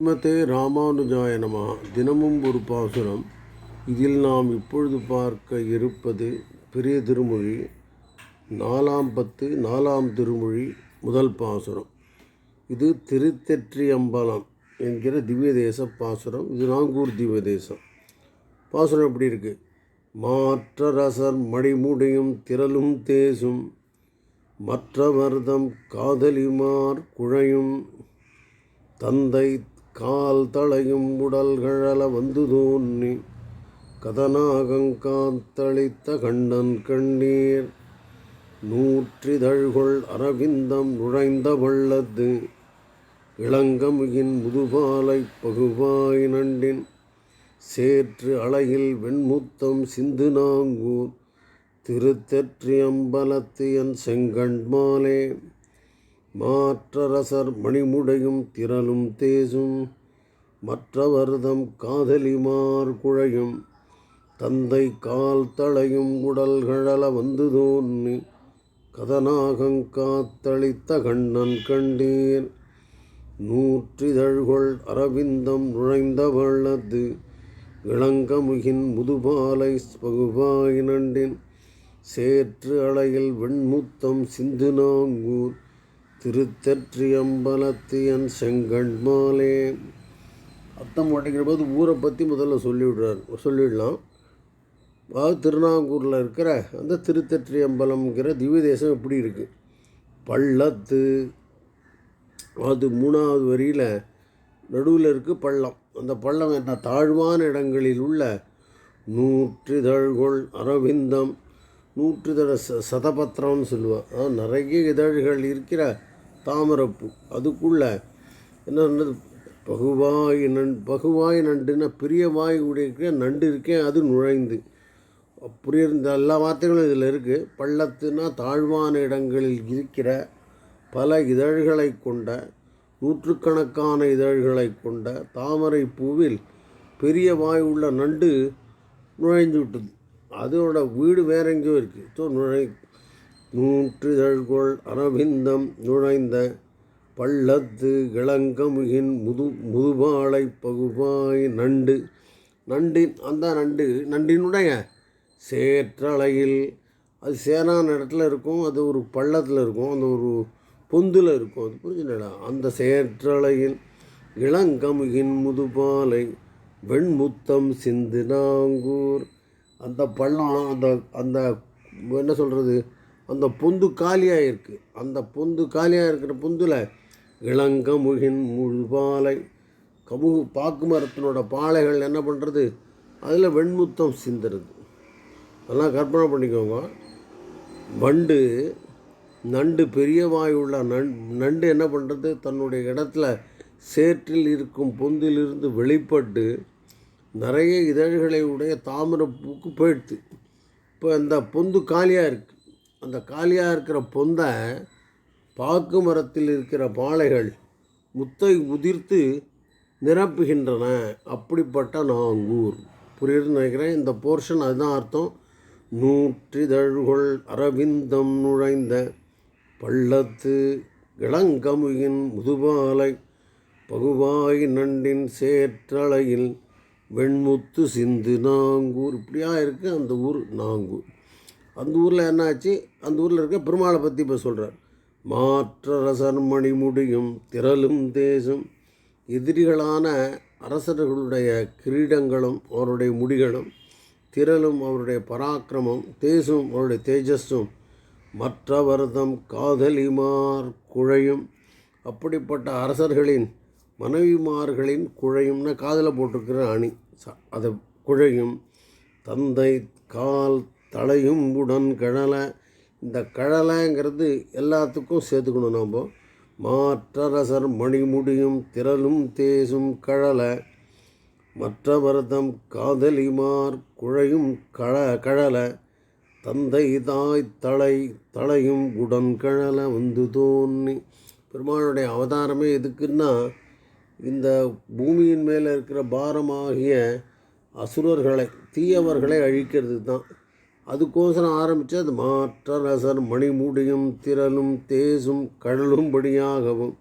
ஸ்ரீமதே ராமானுஜாய நம. தினமும் ஒரு பாசுரம். இதில் நாம் இப்பொழுது பார்க்க இருப்பது பெரிய திருமொழி நாலாம் பத்து நாலாம் திருமொழி முதல் பாசுரம். இது திருத்தெற்றியம்பலம் என்கிற திவ்ய தேச பாசுரம். இது நாங்கூர் திவ்ய தேசம் பாசுரம் எப்படி இருக்குது மாற்றரசர் மடிமுடியும் திரளும் தேசும் மற்றவர்தம் காதலிமார் குழையும் தந்தை கால் தளையும் உடல்கழல வந்து தோன்றி கதநாகங்காத்தளித்த கண்ணன் கண்ணீர். நூற்றிதழ்கொள் அரவிந்தம் நுழைந்த வள்ளது இளங்கமுகின் முதுபாலை பகுவாய் நண்டின். சேற்று அலையில் வெண்முத்தம் சிந்து நாங்கூர் திருத்தெற்றியம்பலத்து என் செங்கண்மாலே. மாற்றரசர் மணிமுடையும் திரளும் தேசும் மற்றவர்தம் காதலிமார் குழையும் தந்தை கால் தளையும் உடல்கழல வந்து தோன்றி கதனாகங்காத்தளித்த கண்ணன் கண்டீர். நூற்றிதழ்கொள் அரவிந்தம் நுழைந்த வள்ளது இளங்கமுகின் முதுபாலை பகுபாய் நண்டின் சேற்று அலையில் வெண்முத்தம் சிந்து நாங்கூர் திருத்தற்றியம்பலத்தியன் செங்கண்மாலே அர்த்தம் மாட்டேங்கிற போது ஊரை பற்றி முதல்ல சொல்லிவிடுறார் சொல்லிடலாம். அதாவது திருநாங்கூரில் இருக்கிற அந்த திருத்தெற்றியம்பலம்ங்கிற திவ்ய தேசம் எப்படி இருக்குது பள்ளத்து. அது மூணாவது வரியில் நடுவில் இருக்குது பள்ளம். அந்த பள்ளம் என்ன தாழ்வான இடங்களில் உள்ள நூற்றிதழ்கொள் அரவிந்தம் நூற்று தட ச சதபத்திரம்னு சொல்லுவாள் அதாவது நிறைய இதழ்கள் இருக்கிற தாமரைப்பூ. அதுக்குள்ளே என்ன சொன்னது? பகுவாய் நண் பகுவாய் நண்டுன்னா பெரிய வாய் உடைய நண்டு இருக்கேன் அது நுழைந்து. அப்படி இருந்த எல்லா வார்த்தைகளும் இதில் இருக்குது பள்ளத்துனா தாழ்வான இடங்களில் இருக்கிற பல இதழ்களை கொண்ட நூற்றுக்கணக்கான இதழ்களை கொண்ட தாமரை பூவில் பெரிய வாய் உள்ள நண்டு நுழைந்து விட்டது. அதோட வீடு வேற எங்கேயோ இருக்குது ஸோ நுழை நூற்றிதழ்கொள் அரவிந்தம் நுழைந்த பள்ளத்து இளங்கமுகின் முது முதுபாலை பகுபாய் நண்டு. நண்டின் அந்த நண்டு நண்டினுடைய சேற்றலையில் அது சேரான இடத்துல இருக்கும் அது ஒரு பள்ளத்தில் இருக்கும் அந்த ஒரு பொந்தில் இருக்கும் அது புரிஞ்சுடா அந்த சேற்றலையில் இளங்கமுகின் முதுபாலை வெண்முத்தம் சிந்து நாங்கூர் அந்த பள்ளம் அந்த அந்த என்ன சொல்கிறது அந்த பொந்து காலியாக இருக்குது அந்த பொந்து காலியாக இருக்கிற பொந்தில் இளங்கமுகின் முழுபாலை கமுகு பாக்கு மரத்தினோட பாலைகள் என்ன பண்ணுறது அதில் வெண்முத்தம் சிந்துறது. அதெல்லாம் கற்பனை பண்ணிக்கோங்க. வண்டு நண்டு பெரிய வாயுள்ள நண் நண்டு என்ன பண்ணுறது தன்னுடைய இடத்துல சேற்றில் இருக்கும் பொந்திலிருந்து வெளிப்பட்டு நிறைய இதழ்களை உடைய தாமரைப்பூக்கு போயிடுத்து. இப்போ அந்த பொந்து காலியாக இருக்குது அந்த காலியாக இருக்கிற பொந்தை பாக்கு மரத்தில் இருக்கிற பாளைகள் முத்தை உதிர்த்து நிரப்புகின்றன. அப்படிப்பட்ட நாங்கூர். புரியுதுன்னு நினைக்கிறேன். இந்த போர்ஷன் அதுதான் அர்த்தம். நூற்றிதழ்கொள் அரவிந்தம் நுழைந்த பள்ளத்து இளங்கமுகின் முதுபாலை பகுவாய் நண்டின் சேற்றலையில் வெண்முத்து சிந்து நாங்கூர். இப்படியா இருக்குது அந்த ஊர் நாங்கூர். அந்த ஊரில் என்னாச்சு? அந்த ஊரில் இருக்க பெருமாளை பற்றி இப்போ சொல்கிறார் மாற்றரசர் மணிமுடியும் திரளும் தேசம். எதிரிகளான அரசர்களுடைய கிரீடங்களும் அவருடைய முடிகளும் திரளும் அவருடைய பராக்கிரமம் தேசும் அவருடைய தேஜஸும் மற்றவர்தம் காதலிமார் குழையும். அப்படிப்பட்ட அரசர்களின் மனைவிமார்களின் குழையும்னா காதில் போட்டிருக்கிற அணி. அதை குழையும். தந்தை கால் தலையும் உடன் கழலை இந்த கழலைங்கிறது எல்லாத்துக்கும் சேர்த்துக்கணும் நாம். மாற்றரசர் மணிமுடியும் திரளும் தேசும் கழலை. மற்றவர்தம் காதலிமார் குழையும் கழ கழலை. தந்தை தாய் தலை தலையும் உடன் கழலை வந்து தோன்றி. பெருமானுடைய அவதாரமே எதுக்குன்னா இந்த பூமியின் மேலே இருக்கிற பாரமாகிய அசுரர்களை தீயவர்களை அழிக்கிறது தான். அதுக்கோசரம் ஆரம்பித்து அது மாற்றரசர் மணிமுடியும் திரளும் தேசும் கடலும்படியாகவும்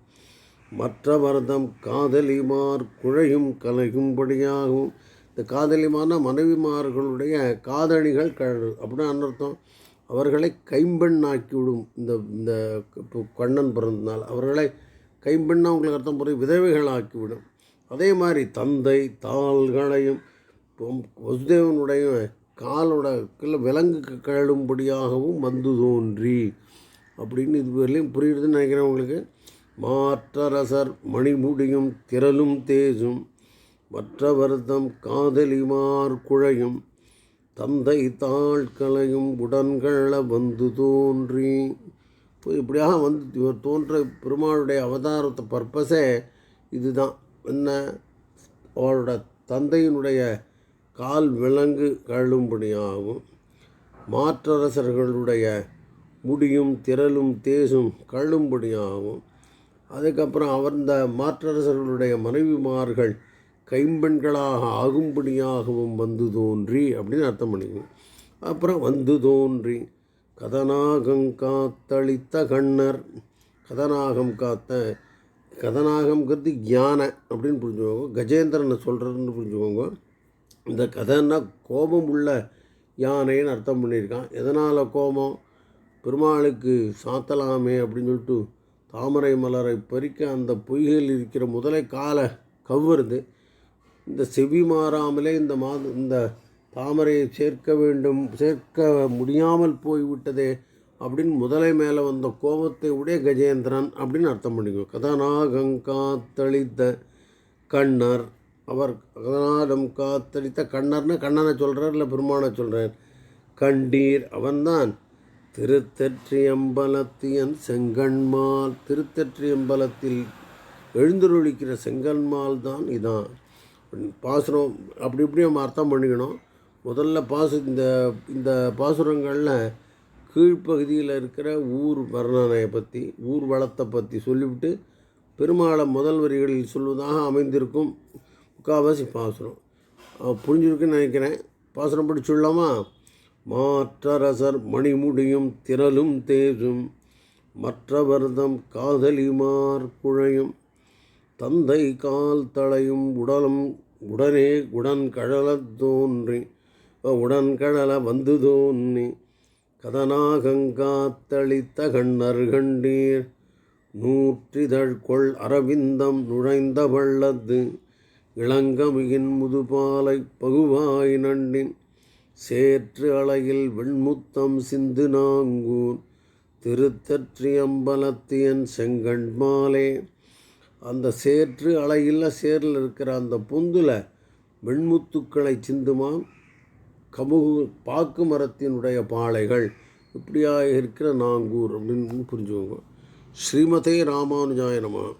மற்ற மரதம் காதலிமார் குழையும் கலையும்படியாகவும். இந்த காதலிமான மனைவிமார்களுடைய காதணிகள் கழல் அப்படின்னு அனர்த்தம் அவர்களை கைம்பெண்ணாக்கி விடும் இந்த இந்த இப்போ கண்ணன் பிறந்தனால் அவர்களை கைம்பெண்ணா உங்களுக்கு அர்த்தம் புரியும் விதவைகளாக்கிவிடும். அதே மாதிரி தந்தை தாள்களையும் வசுதேவனுடைய காலோட கீழே விலங்கு கழும்படியாகவும் வந்து தோன்றி. அப்படின்னு இது வரையிலையும் புரியுதுன்னு நினைக்கிறேன் உங்களுக்கு. மாற்றரசர் மணிமுடியும் திரளும் தேஜும் மற்ற வருத்தம் காதலிமார் குழையும் தந்தை தாழ்களையும் உடன்கள வந்து தோன்றி. இப்படியாக வந்து இவர் தோன்ற பெருமாளுடைய அவதாரத்தை பர்பஸே இதுதான். என்ன? அவரோட தந்தையினுடைய கால் விலங்கு கழும்படியாகவும் மாற்றரசர்களுடைய முடியும் திரளும் தேசும் கழும்படியாகும் அதுக்கப்புறம் அவர் இந்த மாற்றரசர்களுடைய மனைவிமார்கள் கைம்பெண்களாக ஆகும்படியாகவும் வந்து தோன்றி அப்படின்னு அர்த்தம் பண்ணிக்கணும். அப்புறம் வந்து தோன்றி கதநாகம் காத்தளித்த கண்ணர். கதநாகம் காத்த கதநாகம்ங்கிறது ஞான அப்படின்னு புரிஞ்சுக்கோங்க. கஜேந்திரனை சொல்கிறதுன்னு புரிஞ்சுக்கோங்க. இந்த கதைன்னா கோபம் உள்ள யானைன்னு அர்த்தம் பண்ணியிருக்கான். எதனால் கோபம்? பெருமாளுக்கு சாத்தலாமே அப்படின்னு சொல்லிட்டு தாமரை மலரை பறிக்க அந்த பொய்கையில் இருக்கிற முதலை காலை கவ்வுறது. இந்த செவி மாறாமலே இந்த மாத இந்த தாமரையை சேர்க்க வேண்டும் சேர்க்க முடியாமல் போய்விட்டதே அப்படின்னு முதலை மேலே வந்த கோபத்தை உடைய கஜேந்திரன் அப்படின்னு அர்த்தம் பண்ணிக்கணும் கதாநாகம் காத்தளித்த கண்ணர் அவர் கதநாதம் காத்தளித்த கண்ணர்னு கண்ணனை சொல்கிறார் இல்லை பெருமானை சொல்கிறார் கண்டீர் அவன்தான். திருத்தற்றியம்பலத்தியன் செங்கண்மால் திருத்தற்றியம்பலத்தில் எழுந்தருளிக்கிற செங்கன்மால் தான் இதான். பாசுரம் அப்படி இப்படி நம்ம அர்த்தம் பண்ணிக்கணும். முதல்ல பாசு இந்த இந்த பாசுரங்களில் கீழ்ப்பகுதியில் இருக்கிற ஊர் வர்ணனையை பற்றி ஊர் வளத்தை பற்றி சொல்லிவிட்டு பெருமாளை முதல் வரிகளில் சொல்வதாக அமைந்திருக்கும் முக்கால்வாசி பாசுரம். புரிஞ்சிருக்குன்னு நினைக்கிறேன். பாசுரம் படி மாற்றரசர் மணிமுடியும் திரளும் தேசும் மற்றவர்தம் காதலிமார் குழையும் தந்தை கால் தளையும் உடலும் உடனே உடன் கழலத் தோன்றி இப்போ உடன்கடலை வந்து தோன்னி கதனாகங்காத்தளித்த கண்ணர் கண்டீர். நூற்றிதழ் கொள் அரவிந்தம் நுழைந்த வள்ளத்து இளங்கமியின் முதுபாலை பகுவாய் நண்டின். சேற்று அலையில் வெண்முத்தம் சிந்து நாங்கூன் திருத்தற்றியம்பலத்தியன் செங்கண்மாலே அந்த சேற்று அலையில் சேரில் இருக்கிற அந்த பொந்தில் வெண்முத்துக்களை சிந்துமாம். கமுகு பாக்கு மரத்தினுடைய பாளைகள் இப்படியாக இருக்கிற நாங்கூர் அப்படின்னு புரிஞ்சுக்கோங்க. ஸ்ரீமதே ராமானுஜாய நம.